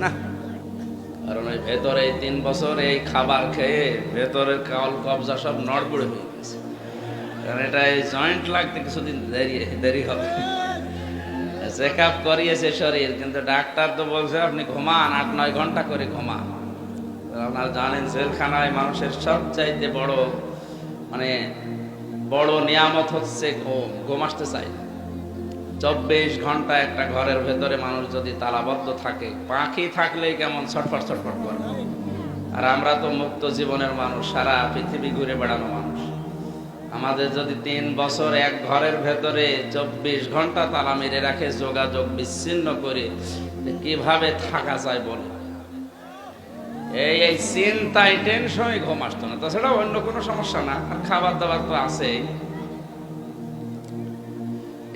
না। কারণ ওই ভেতরে এই তিন বছর এই খাবার খেয়ে ভেতরের কাল কবজা সব নড়বড়ে হয়ে গেছে। কারণ এটা এই জয়েন্ট লাগতে কিছুদিন দেরি দেরি হবে। চেক আপ করিয়েছে শরীর, কিন্তু ডাক্তার তো বলছে আপনি ঘুমান, আট, নয় ঘণ্টা করে ঘুমান। আপনারা জানেন জেলখানায় মানুষের সবচাইতে বড় মানে বড় নিয়ামত হচ্ছে ঘুম ঘুম আসতে চায় না। চব্বিশ ঘণ্টা একটা ঘরের ভেতরে মানুষ যদি তালাবদ্ধ থাকে, পাখি থাকলেই কেমন ছটফট ছটফট করে। আর আমরা তো মুক্ত জীবনের মানুষ, সারা পৃথিবী ঘুরে বেড়ানো মানুষ। আমাদের যদি তিন বছর এক ঘরের ভেতরে চব্বিশ ঘণ্টা তালা মেরে রাখে, যোগাযোগ বিচ্ছিন্ন করে কীভাবে থাকা যায় বলে? এই এই চিন্তায় টেনশনে ঘুম আসতো না। তাছাড়া অন্য কোনো সমস্যা না। আর খাবার দাবার তো আছেই।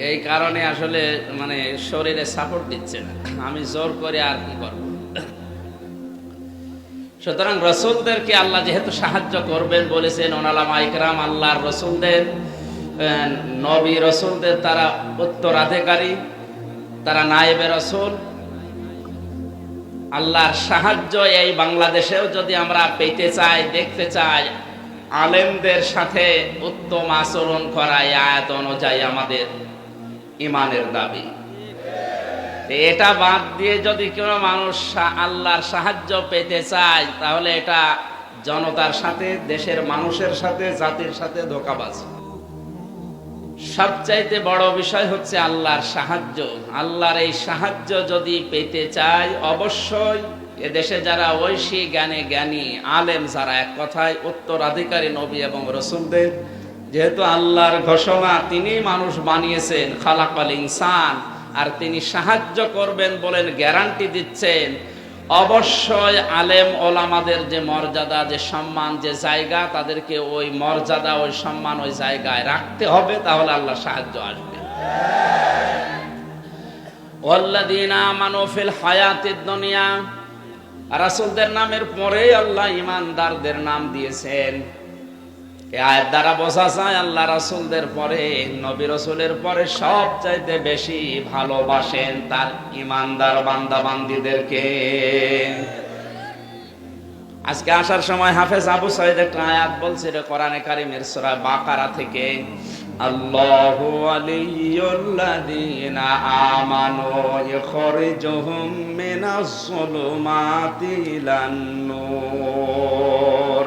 এই কারণে আসলে মানে শরীরে সাপোর্ট দিচ্ছে না। আমি জোর করে আর কি করব? সুতরাং রসুলদেরকে আল্লাহ যেহেতু সাহায্য করবেন বলেছেন, ওনালামা ইকরাম আল্লাহর রসুলদের নবী রসুলদের তারা উত্তরাধিকারী, তারা নায়েবে রসুল। আল্লাহর সাহায্য এই বাংলাদেশেও যদি আমরা পেতে চাই, দেখতে চাই, আলেমদের সাথে উত্তম আচরণ করা আয়াত অনুযায়ী আমাদের ইমানের দাবি। এটা বাদ দিয়ে যদি কোনো মানুষ আল্লাহর সাহায্য পেতে চায়, তাহলে এটা জনতার সাথে, দেশের মানুষের সাথে, জাতির সাথে ধোকাবাজ। সবচাইতে বড় বিষয় হচ্ছে আল্লাহর সাহায্য। আল্লাহর এই সাহায্য যদি পেতে চাই অবশ্যই এদেশে যারা ঐশী জ্ঞানে জ্ঞানী, আলেম যারা, এক কথায় উত্তরাধিকারী নবী এবং রসুলদের যেহেতু আল্লাহর ঘোষণা তিনি মানুষ বানিয়েছেন, খালাকাল ইনসান, আর তিনি সাহায্য করবেন বলেন, গ্যারান্টি দিচ্ছেন। অবশ্যই আলেম ওলামাদের যে মর্যাদা, যে সম্মান, যে জায়গা, তাদেরকে ওই মর্যাদা, ওই সম্মান ওই জায়গায় রাখতে হবে, তাহলে আল্লাহ সাহায্য আসবে। রাসূলদের নামের পরে আল্লাহ ইমানদারদের নাম দিয়েছেন। আয়ের দ্বারা বোঝা যায় আল্লাহ রাসূলদের পরে, নবী রাসূলের পরে সব চাইতে বেশি ভালোবাসেন তার ইমানদার বান্দা বান্দিদেরকে আজকে আসার সময় হাফেজ আবু সাইদ একটা আয়াত বলছিল কোরআনে কারিমের সূরা বাকারা থেকে, আল্লাহু আলিয়ুল্লাযীনা আমানু ইখরিজুহুম মিনাস যুলুমাতি ইলান নূর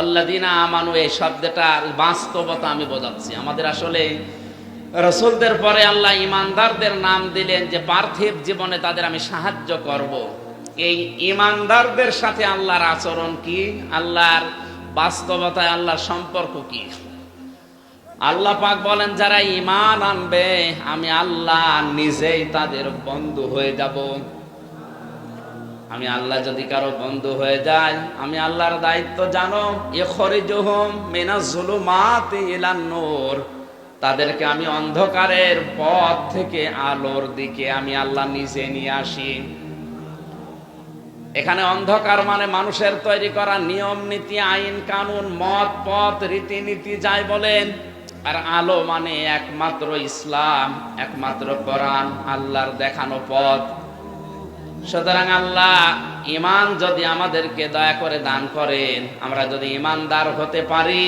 অল্লাদিনা আমানু, এই শব্দটার বাস্তবতা আমি বোঝাচ্ছি। আমাদের আসলে রসুলদের পরে আল্লাহ ইমানদারদের নাম দিলেন যে, পার্থিব জীবনে তাদের আমি সাহায্য করব। এই ইমানদারদের সাথে আল্লাহর আচরণ কি? আল্লাহর বাস্তবতায় আল্লাহর সম্পর্ক কি? আল্লাহ পাক বলেন, যারা ইমান আনবে, আমি আল্লাহ নিজেই তাদের বন্ধু হয়ে যাব। আমি আল্লাহ যদি কারও বন্ধু হয়ে যায় আমি আল্লাহর দায়িত্ব জানো, এ খরিজুহুম মিনাজ জুলুমাতি ইলান নূর। তাদেরকে আমি অন্ধকারের পথ থেকে আলোর দিকে আমি আল্লাহ নিজে নিয়ে আসি। এখানে অন্ধকার মানে মানুষের তৈরি করা নিয়ম, নীতি, আইন, কানুন, মত, পথ, রীতিনীতি যাই বলেন। আর আলো মানে একমাত্র ইসলাম, একমাত্র কোরআন, আল্লাহর দেখানো পথ। সুতরাং আল্লাহ ইমান যদি আমাদেরকে দয়া করে দান করেন, আমরা যদি ইমানদার হতে পারি,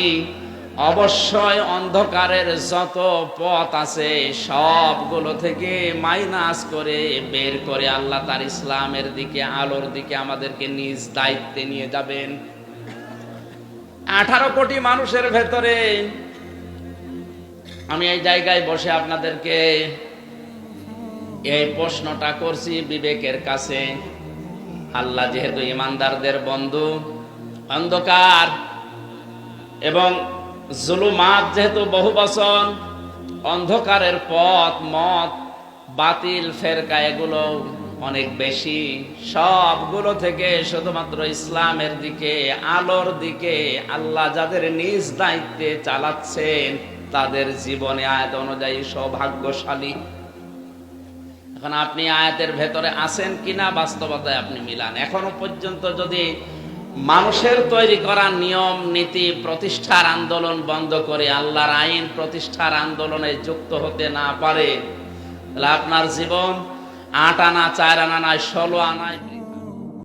অবশ্যই অন্ধকারের যত পথ আছে সবগুলো থেকে মাইনাস করে বের করে আল্লাহ তার ইসলামের দিকে, আলোর দিকে আমাদেরকে নিজ দায়িত্বে নিয়ে যাবেন। আঠারো কোটি মানুষের ভেতরে আমি এই জায়গায় বসে আপনাদেরকে এই প্রশ্নটা করছি বিবেকের কাছে। আল্লাহ যেহেতু ইমানদারদের বন্ধু, অন্ধকার এবং জুলুমাত যেহেতু বহু বছর অন্ধকারের পথ, মত, বাতিল, ফেরকা এগুলো অনেক বেশি। সবগুলো থেকে শুধুমাত্র ইসলামের দিকে, আলোর দিকে আল্লাহ যাদের নিজ দায়িত্বে চালাচ্ছেন, তাদের জীবনে আয়াত অনুযায়ী সৌভাগ্যশালী। এখন আপনি আয়াতের ভেতরে আছেন কিনা বাস্তবতায় আপনি মিলান। এখনও পর্যন্ত যদি মানুষের তৈরি করা নিয়ম, নীতি, প্রতিষ্ঠার আন্দোলন বন্ধ করে আল্লাহর আইন প্রতিষ্ঠার আন্দোলনে যুক্ত হতে না পারে, তাহলে আপনার জীবন আট আনা, চার আনা নাই ষোলো আনায়